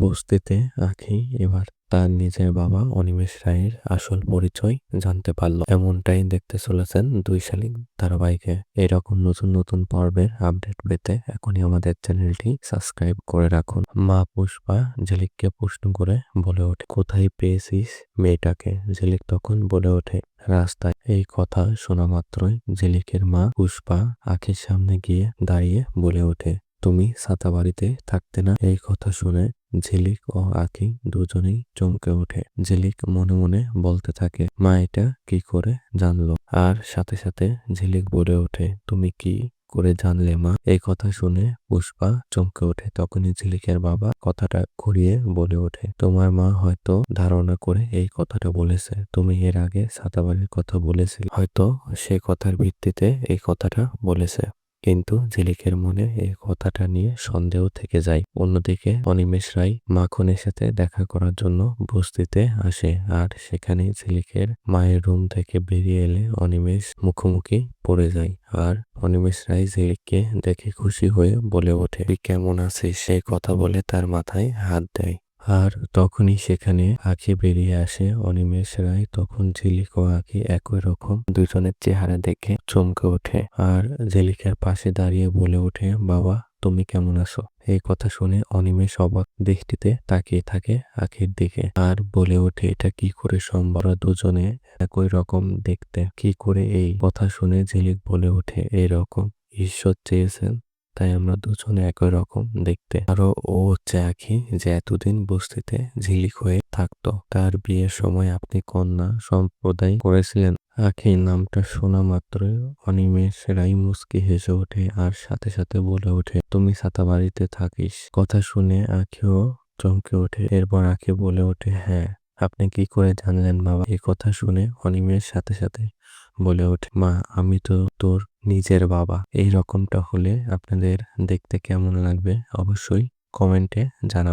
বস্তিতে আখি এবার তার নিজের বাবা অনিমেষ রায়ের আসল পরিচয় জানতে পারল। এমনটাই দেখতে চলেছেন দুই শালিক ধারাবাহিকে। এরকম নতুন নতুন পর্বের আপডেট পেতে এখনই আমাদের চ্যানেলটি সাবস্ক্রাইব করে রাখুন। মা পুষ্পা ঝিলিককে প্রশ্ন করে বলে ওঠে, কোথায় পেয়েছিস মেয়েটাকে? ঝিলিক তখন বলে ওঠে, রাস্তায়। এই কথা শোনা মাত্রই ঝিলিকের মা পুষ্পা আখির সামনে গিয়ে দাঁড়িয়ে বলে ওঠে, তুমি সাতাবাড়িতে থাকতে না? এই কথা শুনে ঝিলিক ও আখি দুজনেই চমকে ওঠে। ঝিলিক মনে মনে বলতে থাকে, মা, এটা কি করে জানলো? আর সাথে সাথে ঝিলিক বলে ওঠে, তুমি কি করে জানলে, মা? এই কথা শুনে পুষ্পা চমকে ওঠে। তখনই ঝিলিকের বাবা কথাটা ঘুরিয়ে বলে ওঠে, তোমার মা হয়তো ধারণা করে এই কথাটা বলেছে। তুমি এর আগে সাতাবাড়ির কথা বলেছিলে। হয়তো সে কথার ভিত্তিতে এই কথাটা বলেছে। কিন্তু ঝিলিকের মনে এই কথাটা নিয়ে সন্দেহ থেকে যায়। অন্যদিকে অনিমেষ রায় মাখনের সাথে দেখা করার জন্য বস্তিতে আসে আর সেখানে ঝিলিকের মায়ের রুম থেকে বেরিয়ে এলে অনিমেষ মুখোমুখি পড়ে যায় আর অনিমেষ রায় ঝিলিককে দেখে খুশি হয়ে বলে ওঠে কেমন আছিস? সেই কথা বলে তার মাথায় হাত দেয়। আর তখনই সেখানে আঁখি বেরিয়ে আসে, অনিমেষ রায় তখন ঝিলিক ও আঁখি একই রকম দুজনের চেহারা দেখে চমকে ওঠে। আর ঝিলিকের পাশে দাঁড়িয়ে বলে ওঠে, বাবা, তুমি কেমন আছো? এই কথা শুনে অনিমেষ অবাক দৃষ্টিতে তাকিয়ে থাকে আখির দিকে। আর বলে ওঠে, এটা কি করে সম্ভব? দুজনে একই রকম দেখতে। কি করে এই? কথা শুনে ঝিলিক বলে ওঠে, এরকম ঈশ্বর চেয়েছেন তাই আমরা দুজনে একই রকম দেখতে। আরও ও হচ্ছে আখি যে এতদিন বস্তিতে ঝিলিক হয়ে থাকতো। তার বিয়ের সময় আপনি কন্যা সম্প্রদায় করেছিলেন। আখি নামটা শোনা মাত্রই অনিমেষ রাই মুস্কি হেসে ওঠে আর সাথে সাথে বলে ওঠে, তুমি ছাতা বাড়িতে থাকিস। কথা শুনে আখিও চমকে ওঠে। এরপর আখি বলে ওঠে হ্যাঁ আপনি কি করে জানলেন বাবা? এই কথা শুনে অনিমেষ সাথে সাথে বলে ওঠে, মা, আমি তো তোর নিজের বাবা। এই রকমটা হলে আপনাদের দেখতে কেমন লাগবে অবশ্যই কমেন্টে জানাবেন।